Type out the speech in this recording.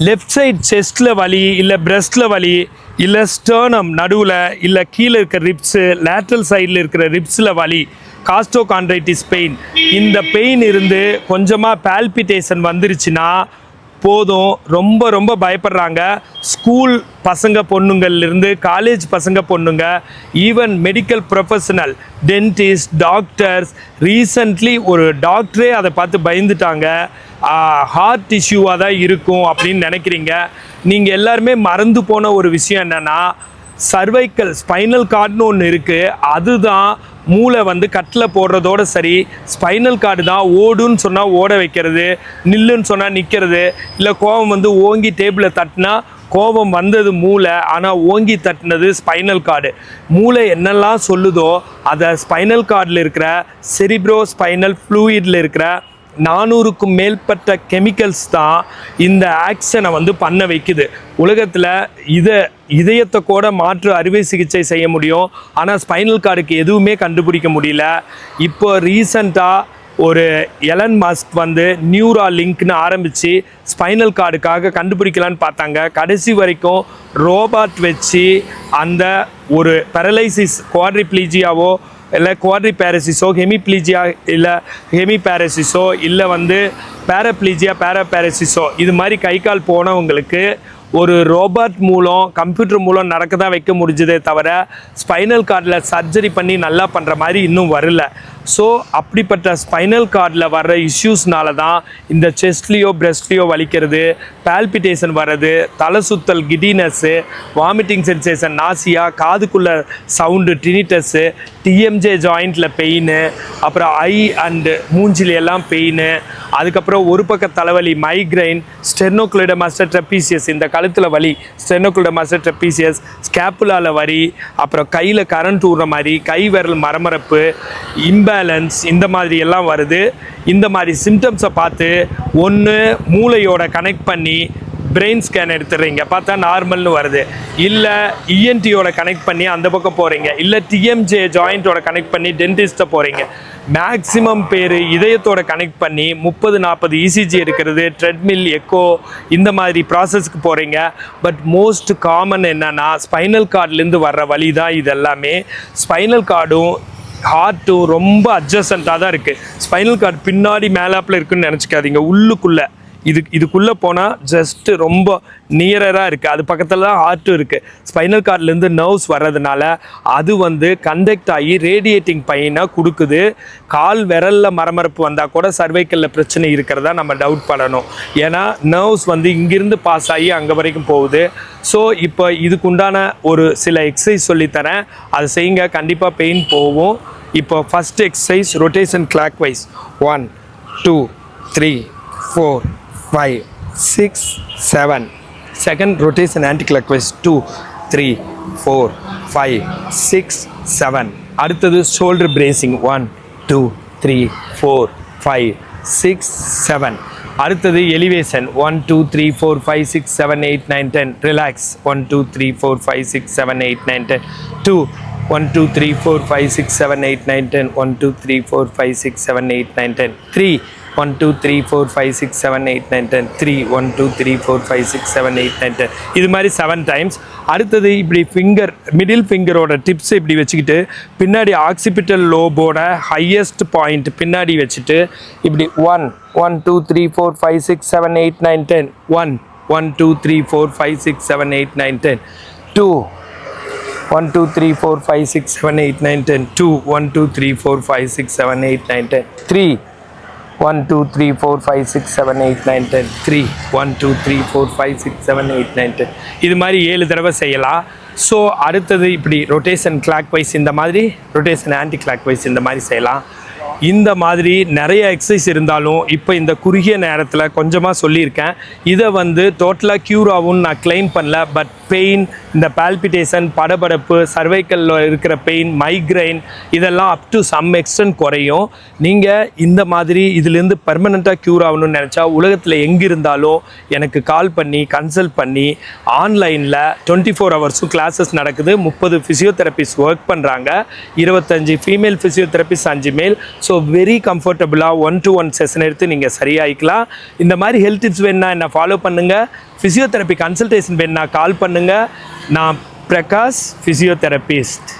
Left side செஸ்ட்டில் வலி இல்லை பிரஸ்ட்டில் வலி இல்லை ஸ்டர்னம் நடுவில் இல்லை கீழே இருக்கிற ரிப்ஸு லேட்ரல் சைடில் இருக்கிற ரிப்ஸில் வலி காஸ்டோகான்ட்ரைட்டிஸ் பெயின் இந்த பெயின் இருந்து கொஞ்சமாக பால்பிட்டேஷன் வந்துருச்சுன்னா போதும். ரொம்ப ரொம்ப பயப்படுறாங்க. ஸ்கூல் பசங்க பொண்ணுங்கள்லேருந்து காலேஜ் பசங்க பொண்ணுங்க even medical professional dentist doctors recently ஒரு டாக்டரே அதை பார்த்து பயந்துட்டாங்க. ஹார்ட் இஷ்யூவாக தான் இருக்கும் அப்படின்னு நினைக்கிறீங்க. நீங்கள் எல்லாருமே மறந்து போன ஒரு விஷயம் என்னென்னா சர்வைக்கல் ஸ்பைனல் கார்டுன்னு ஒன்று இருக்குது அதுதான் மூளை வந்து கட்டில் போடுறதோட சரி ஸ்பைனல் கார்டு தான் ஓடுன்னு சொன்னால் ஓட வைக்கிறது நில்லுன்னு சொன்னால் நிற்கிறது இல்லை கோபம் வந்து ஓங்கி டேபிளில் தட்டினா கோபம் வந்தது மூளை ஆனால் ஓங்கி தட்டினது ஸ்பைனல் கார்டு மூளை என்னெல்லாம் சொல்லுதோ அதை ஸ்பைனல் கார்டில் இருக்கிற செரிப்ரோ ஸ்பைனல் ஃப்ளூயிடில் இருக்கிற நானூறுக்கும் மேற்பட்ட கெமிக்கல்ஸ் தான் இந்த ஆக்ஷனை வந்து பண்ண வைக்குது. உலகத்தில் இதை இதயத்தை கூட மாற்று அறுவை சிகிச்சை செய்ய முடியும். ஆனால் ஸ்பைனல் கார்டுக்கு எதுவுமே கண்டுபிடிக்க முடியல. இப்போ ரீசண்டாக ஒரு எலன் மாஸ்க் வந்து நியூரா லிங்க்னு ஆரம்பித்து ஸ்பைனல் கார்டுக்காக கண்டுபிடிக்கலான்னு பார்த்தாங்க. கடைசி வரைக்கும் ரோபாட் வச்சு அந்த ஒரு பெரலைசிஸ் குவாட்ரிப்ளீஜியாவோ இல்லை குவாட்ரி பேரசிஸோ ஹெமிப்ளீஜியா இல்லை ஹெமி பேரசிஸோ இல்லை வந்து பேரப்ளீஜியா பேரபேரசிஸோ இது மாதிரி கை கால் போனவங்களுக்கு ஒரு ரோபோட் மூலம் கம்ப்யூட்டர் மூலம் நடக்க தான் வைக்க முடிஞ்சதே தவிர ஸ்பைனல் கார்டில் சர்ஜரி பண்ணி நல்லா பண்ணுற மாதிரி இன்னும் வரல. ஸோ அப்படிப்பட்ட ஸ்பைனல் கார்டில் வர்ற இஷ்யூஸ்னால தான் இந்த செஸ்ட்லேயோ பிரெஸ்ட்லேயோ வலிக்கிறது பால்பிட்டேஷன் வர்றது தலை சுத்தல் கிடினஸ்ஸு வாமிட்டிங் சென்சேஷன் நாசியா காதுக்குள்ளே சவுண்டு டினிட்டஸ்ஸு டிஎம்ஜே ஜாயிண்டில் பெயின் அப்புறம் ஐ அண்டு மூஞ்சில எல்லாம் பெயின் அதுக்கப்புறம் ஒரு பக்க தலைவலி மைக்ரைன் ஸ்டெர்னோக்ளிடமாஸ்டர் ட்ரெப்பீசியஸ் இந்த கழுத்தில் வலி ஸ்டெர்னோக்ளிடமாஸ்டர் ட்ரெப்பீசியஸ் ஸ்கேப்புலாவில் வரி அப்புறம் கையில் கரண்ட் ஊடுற மாதிரி கை விரல் மரமரப்பு இம்பேலன்ஸ் இந்த மாதிரி எல்லாம் வருது. இந்த மாதிரி சிம்டம்ஸை பார்த்து ஒன்று மூளையோட கனெக்ட் பண்ணி பிரெயின் ஸ்கேன் எடுத்துடுறீங்க. பார்த்தா நார்மல்னு வருது. இல்லை இஎன்டியோட கனெக்ட் பண்ணி அந்த பக்கம் போகிறீங்க இல்லை டிஎம்ஜே ஜாயிண்ட்டோட கனெக்ட் பண்ணி டென்டிஸ்ட்டை போகிறீங்க மேக்ஸிமம் பேர் இதயத்தோட கனெக்ட் பண்ணி முப்பது நாற்பது இசிஜி எடுக்கிறது ட்ரெட்மில் எக்கோ இந்த மாதிரி ப்ராசஸ்க்கு போகிறீங்க பட் மோஸ்ட் காமன் என்னன்னா ஸ்பைனல் கார்ட்லேருந்து வர்ற வழி தான் இது எல்லாமே ஸ்பைனல் கார்டும் ஹார்ட்டும் ரொம்ப அட்ஜஸ்டண்ட்டாக தான் இருக்குது ஸ்பைனல் கார்டு பின்னாடி மேலாப்பில் இருக்குன்னு நினச்சிக்காதீங்க. உள்ளுக்குள்ளே. இது இதுக்குள்ளே போனால் ஜஸ்ட்டு ரொம்ப நியரராக இருக்குது அது பக்கத்தில் தான் ஹார்ட்டும் இருக்குது ஸ்பைனல் கார்ட்லேருந்து நர்வ்ஸ் வர்றதுனால அது வந்து கண்டக்ட் ஆகி ரேடியேட்டிங் பையனை கொடுக்குது. கால் விரலில் மரமரப்பு வந்தால் கூட சர்வைக்கலில் பிரச்சனை இருக்கிறதா நம்ம டவுட் பண்ணணும் ஏன்னா நர்வ்ஸ் வந்து இங்கிருந்து பாஸ் ஆகி அங்கே வரைக்கும் போகுது. ஸோ இப்போ இதுக்குண்டான ஒரு சில எக்ஸசைஸ் சொல்லித்தரேன். அதை செய்யுங்க. கண்டிப்பாக பெயின் போகும். இப்போ first exercise rotation clockwise one two three four five six seven second rotation anticlockwise two three four five six seven அடுத்தது shoulder bracing one two three four five six seven அடுத்தது elevation one two three four five six seven eight nine ten relax one two three four five six seven eight nine ten two one two three four five six seven eight nine ten one two three four five six seven eight nine ten three one two three four five six seven eight nine ten three one two three four five six seven eight nine ten இது மாதிரி seven times அடுத்தது இப்படி finger middle ஃபிங்கரோட tips இப்படி வச்சுக்கிட்டு பின்னாடி occipital லோபோட highest point பின்னாடி வச்சுட்டு இப்படி one one two three four five six seven eight nine ten one one two three four five six seven eight nine ten two one two three four five six seven eight nine ten two one two three four five six seven eight nine ten three one two three four five six seven eight nine ten three one two three four five six seven eight nine ten இது மாதிரி ஏழு தடவை செய்யலாம். So அடுத்தது இப்படி rotation clock wise இந்த மாதிரி rotation anti clock wise இந்த மாதிரி செய்யலாம். இந்த மாதிரி நிறைய எக்ஸசைஸ் இருந்தாலும் இப்போ இந்த குறுகிய நேரத்தில் கொஞ்சமாக சொல்லியிருக்கேன். இதை வந்து டோட்டலாக க்யூர் ஆகும்னு நான் க்ளைம் பண்ணல பட் பெயின் இந்த பால்பிட்டேஷன் படபடப்பு சர்வைக்கலில் இருக்கிற பெயின் மைக்ரைன் இதெல்லாம் அப் டு சம் எக்ஸ்டென்ட் குறையும். நீங்கள் இந்த மாதிரி இதுலேருந்து பர்மனெண்ட்டாக க்யூர் ஆகணும்னு நினச்சா உலகத்தில் எங்கே இருந்தாலும் எனக்கு கால் பண்ணி கன்சல்ட் பண்ணி ஆன்லைனில் டுவெண்ட்டி ஃபோர் ஹவர்ஸும் கிளாஸஸ் நடக்குது. முப்பது ஃபிசியோதெரபிஸ்ட் ஒர்க் பண்ணுறாங்க இருபத்தஞ்சி ஃபீமேல் ஃபிசியோதெரபிஸ்ட் அஞ்சு மேல் ஸோ வெரி கம்ஃபர்டபுளாக ஒன் டு ஒன் செஷன் எடுத்து நீங்கள் சரியாயிக்கலாம். இந்த மாதிரி ஹெல்த் டிப்ஸ் வேணுன்னா என்ன ஃபாலோ பண்ணுங்கள் ஃபிசியோதெரப்பி கன்சல்டேஷன் வேணுன்னா கால் பண்ணுங்கள் நான் பிரகாஷ் ஃபிசியோதெரபிஸ்ட்